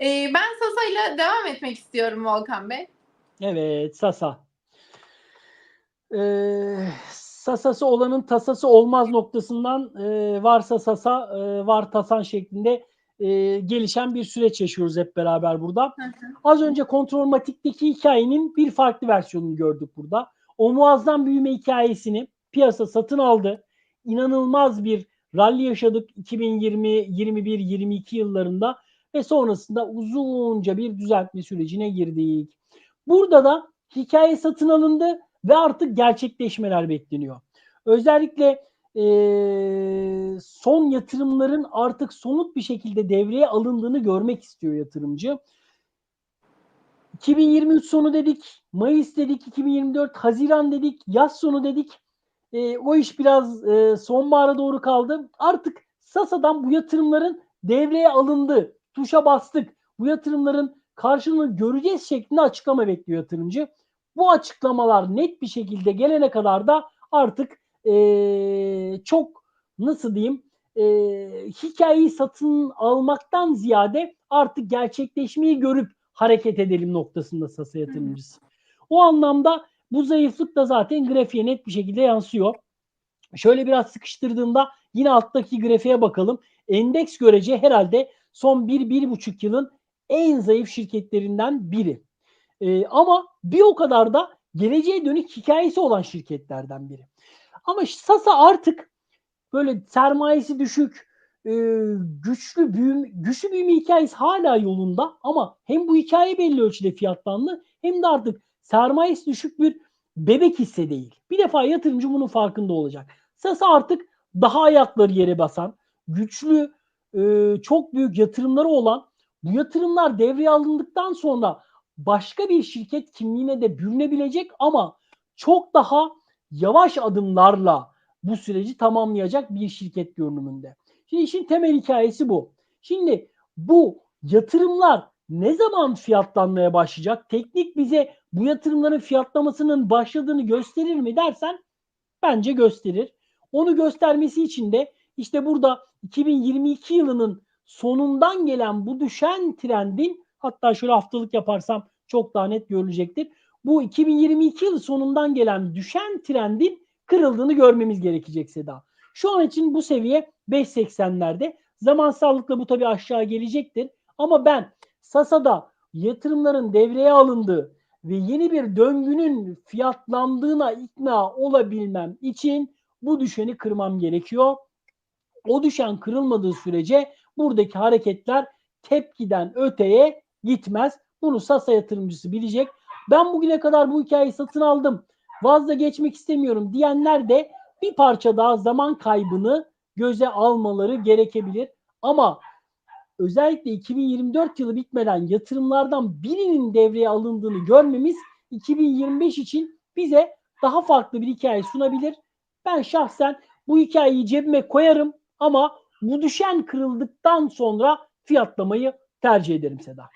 Ee, ben Sasa ile devam etmek istiyorum Volkan Bey. Evet, Sasa. Ee, sasası olanın tasası olmaz noktasından e, varsa sasa, e, var tasan şeklinde e, gelişen bir süreç yaşıyoruz hep beraber burada. Hı hı. Az önce kontrolmatikteki hikayenin bir farklı versiyonunu gördük burada. O muazzam büyüme hikayesini piyasa satın aldı. İnanılmaz bir rally yaşadık 2020, 21, 22 yıllarında ve sonrasında uzunca bir düzeltme sürecine girdik. Burada da hikaye satın alındı ve artık gerçekleşmeler bekleniyor. Özellikle eee, son yatırımların artık somut bir şekilde devreye alındığını görmek istiyor yatırımcı. 2023 sonu dedik, Mayıs dedik, 2024 Haziran dedik, yaz sonu dedik. E, o iş biraz e, sonbahara doğru kaldı. Artık Sasa'dan bu yatırımların devreye alındı. Tuşa bastık. Bu yatırımların karşılığını göreceğiz şeklinde açıklama bekliyor yatırımcı. Bu açıklamalar net bir şekilde gelene kadar da artık e, çok nasıl diyeyim e, hikayeyi satın almaktan ziyade artık gerçekleşmeyi görüp hareket edelim noktasında Sasa yatırımcısı. O anlamda bu zayıflık da zaten grafiğe net bir şekilde yansıyor. Şöyle biraz sıkıştırdığımda yine alttaki grafiğe bakalım. Endeks görece herhalde son 1-1,5 yılın en zayıf şirketlerinden biri. Ee, ama bir o kadar da geleceğe dönük hikayesi olan şirketlerden biri. Ama Sasa artık böyle sermayesi düşük, e, güçlü büyüme, güçlü büyüme hikayesi hala yolunda ama hem bu hikaye belli ölçüde fiyatlandı hem de artık sermayesi düşük bir bebek hisse değil. Bir defa yatırımcı bunun farkında olacak. Sasa artık daha ayakları yere basan, güçlü, e, çok büyük yatırımları olan bu yatırımlar devreye alındıktan sonra başka bir şirket kimliğine de bürünebilecek ama çok daha yavaş adımlarla bu süreci tamamlayacak bir şirket görünümünde. Şimdi işin temel hikayesi bu. Şimdi bu yatırımlar ne zaman fiyatlanmaya başlayacak? Teknik bize bu yatırımların fiyatlamasının başladığını gösterir mi dersen bence gösterir. Onu göstermesi için de işte burada 2022 yılının sonundan gelen bu düşen trendin hatta şöyle haftalık yaparsam çok daha net görülecektir. Bu 2022 yılı sonundan gelen düşen trendin kırıldığını görmemiz gerekecek Seda. Şu an için bu seviye 5.80'lerde. Zamansallıkla bu tabii aşağı gelecektir. Ama ben Sasa'da yatırımların devreye alındığı ve yeni bir döngünün fiyatlandığına ikna olabilmem için bu düşeni kırmam gerekiyor. O düşen kırılmadığı sürece buradaki hareketler tepkiden öteye gitmez. Bunu Sasa yatırımcısı bilecek. Ben bugüne kadar bu hikayeyi satın aldım. Vazda geçmek istemiyorum diyenler de bir parça daha zaman kaybını göze almaları gerekebilir. Ama özellikle 2024 yılı bitmeden yatırımlardan birinin devreye alındığını görmemiz 2025 için bize daha farklı bir hikaye sunabilir. Ben şahsen bu hikayeyi cebime koyarım ama bu düşen kırıldıktan sonra fiyatlamayı tercih ederim Seda.